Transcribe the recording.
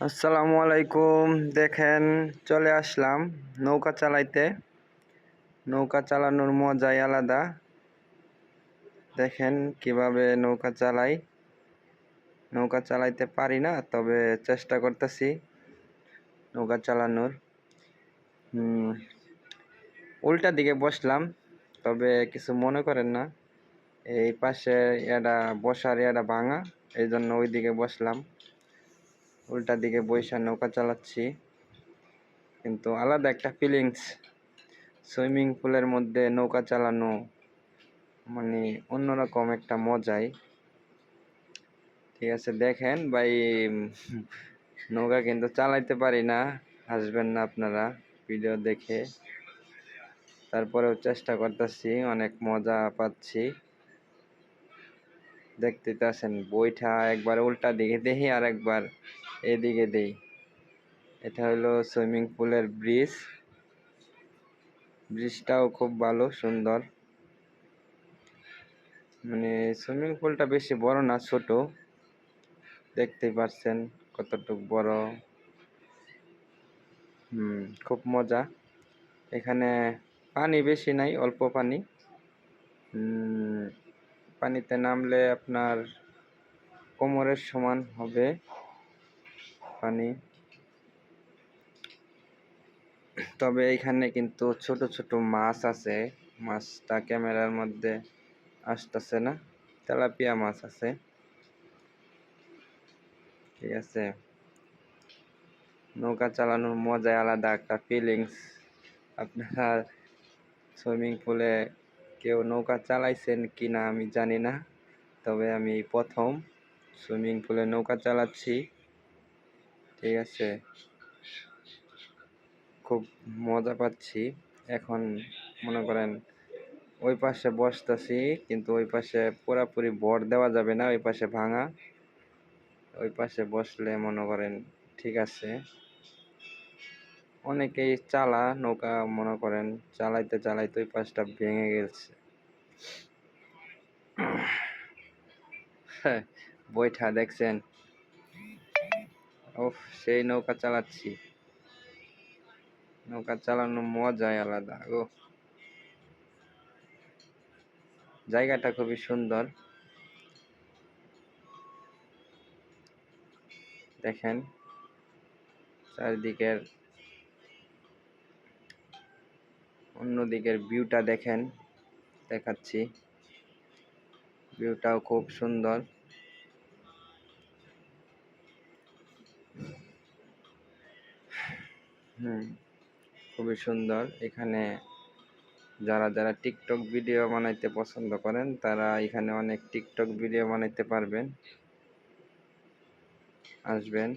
আসসালামু আলাইকুম। দেখেন, চলে আসলাম নৌকা চালাইতে। নৌকা চালানোর মজাই আলাদা। দেখেন কীভাবে নৌকা চালাই। নৌকা চালাইতে পারি না, তবে চেষ্টা করতেছি নৌকা চালানোর। উল্টা দিকে বসলাম, তবে কিছু মনে করেন না। এই পাশে এটা বসার এটা ভাঙা এই জন্য ওই দিকে বসলাম। উল্টা দিকে বৈশা নৌকা চালাচ্ছি। কিন্তু আলাদা একটা ফিলিংস সুইমিং পুলের মধ্যে নৌকা চালানো মানে অন্যরকম একটা মজাই। ঠিক আছে, দেখেন ভাই, নৌকা কিন্তু চালাইতে পারি না আসবেন না আপনারা ভিডিও দেখে। তারপরেও চেষ্টা করতেছি, অনেক মজা পাচ্ছি। দেখতে আছেন, বইটা একবার উল্টা দিকে দেখি আর একবার এদিকে দেই এটা হলো সুইমিং পুলের ব্রিজ। ব্রিজটাও খুব ভালো, সুন্দর। মানে সুইমিং পুলটা বেশি বড় না, ছোট। দেখতেই পাচ্ছেন কতটুক বড়। হুম, খুব মজা। এখানে পানি বেশি নাই, অল্প পানি। পানিতে নামলে আপনার কোমরের সমান হবে। পানি। তবে এখানে কিন্তু ছোট ছোট মাছ আছে। মাছটা ক্যামেরার মধ্যে আসতেছে না। তেলাপিয়া মাছ আছে। ঠিক আছে। নৌকা চালানোর মজাই আলাদা একটা ফিলিংস আপনারা সুইমিং পুলে কেউ নৌকা চালাইছেন কি না আমি জানি না। তবে আমি প্রথম সুইমিং পুলে নৌকা চালাচ্ছি। ঠিক আছে। খুব মজা পাচ্ছি। এখন মনে করেন ওই পাশে বসতেছি কিন্তু ওই পাশে পুরাপুরি ভর দেওয়া যাবে না ওই পাশে ভাঙা। ওই পাশে বসলে মনে করেন ঠিক আছে। অনেকেই চালা নৌকা মনে করেন চালাইতে চালাইতে ওই পাশটা ভেঙে গেছে। হ্যাঁ, বইটা দেখছেন। ওফ, সেই নৌকা চালাচ্ছি। নৌকা চালানো মজাই আলাদা ও জায়গাটা খুবই সুন্দর। দেখেন, চারিদিকের অন্যদিকের ভিউটা দেখেন, দেখাচ্ছি। ভিউটাও খুব সুন্দর। হুম, খুবই সুন্দর। এখানে যারা যারা টিকটক ভিডিও বানাইতে পছন্দ করেন, তারা এখানে অনেক টিকটক ভিডিও বানাইতে পারবেন। আসবেন।